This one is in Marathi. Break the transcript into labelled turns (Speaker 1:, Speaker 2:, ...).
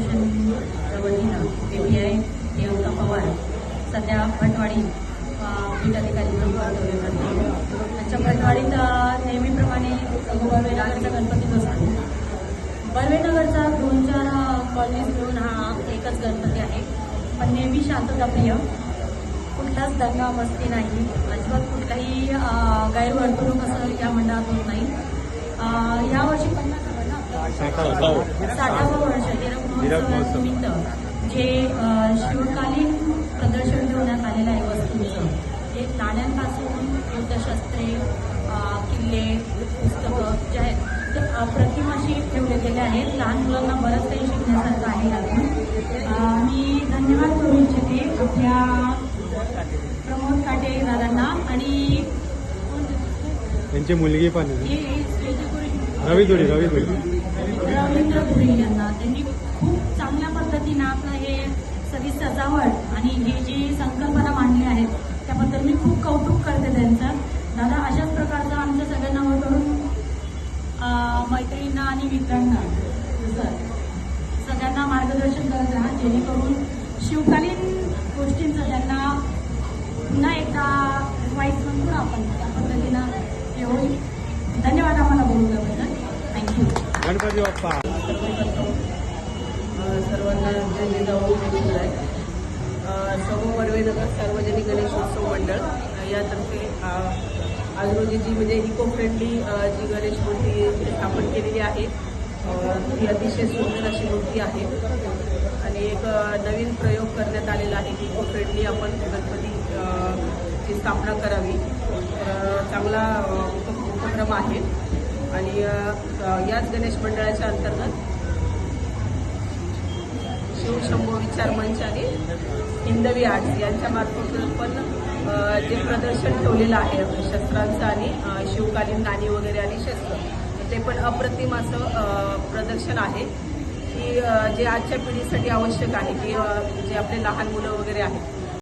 Speaker 1: असोसिएशनच्या वतीनं पवार सध्या भटवाडी पीठ अधिकारी म्हणून कर्तव्य आमच्या भटवाडीत नेहमीप्रमाणे बर्वेनगरचा गणपती बसतो बर्वेनगरचा दोन चार कॉलनीज मिळून हा एकच गणपती आहे पण नेहमी शांतताप्रिय कुठलाच दंगा मस्ती नाही अजिबात कुठलाही गैरवर्तणूक असं या मंडळात होत नाही यावर्षी पन्नास साठावं वर्ष. हिरक महोत्सवानिमित्त जे शिवकालीन प्रदर्शन ठेवण्यात आलेलं आहे वस्तूंचं जे नाण्यांपासून युद्धशस्त्रे किल्ले पुस्तकं जे आहेत ते अप्रतिम अशी ठेवले गेले आहेत. लहान मुलांना बरंच काही शिकण्यासारखं आहे यातून. अ, मी धन्यवाद करू इच्छिते आपल्या प्रमोद काटे दादांना आणि
Speaker 2: त्यांची मुलगी पण रवी धुळे रवी धुळे
Speaker 1: रवींद्र धुळे यांना. त्यांनी खूप चांगल्या पद्धतीनं आपलं हे सगळी सजावट आणि हे जी संकल्पना मांडली आहेत त्याबद्दल मी खूप कौतुक करते त्यांचं. दादा अशाच प्रकारचं आमच्या सगळ्यांना वर मैत्रिणींना आणि मित्रांना सर सगळ्यांना मार्गदर्शन करत राहा जेणेकरून शिवकालीन
Speaker 2: गणपती बाप्पा.
Speaker 3: सर्वांना जय जाऊन जय शिवराय अ, समूह वडवेनगर सार्वजनिक गणेशोत्सव मंडळ यातर्फे आज रोजी जी म्हणजे इको फ्रेंडली जी गणेश मूर्ती स्थापन केलेली आहे ती अतिशय सुंदर अशी मूर्ती आहे. आणि एक नवीन प्रयोग करण्यात आलेला आहे की इको फ्रेंडली आपण गणपती स्थापना करावी. चांगला उपक्रम आहे. आणि याच गणेश मंडळाच्या अंतर्गत शिवशंभो विचार मंच आणि हिंदवी आर्ट्स यांच्या मार्फत पण जे प्रदर्शन ठेवलेलं आहे शस्त्रांचं आणि शिवकालीन नाणी वगैरे आणि शस्त्र ते पण अप्रतिम असं प्रदर्शन आहे की जे आजच्या पिढीसाठी आवश्यक आहे की जे आपले लहान मुलं वगैरे आहेत.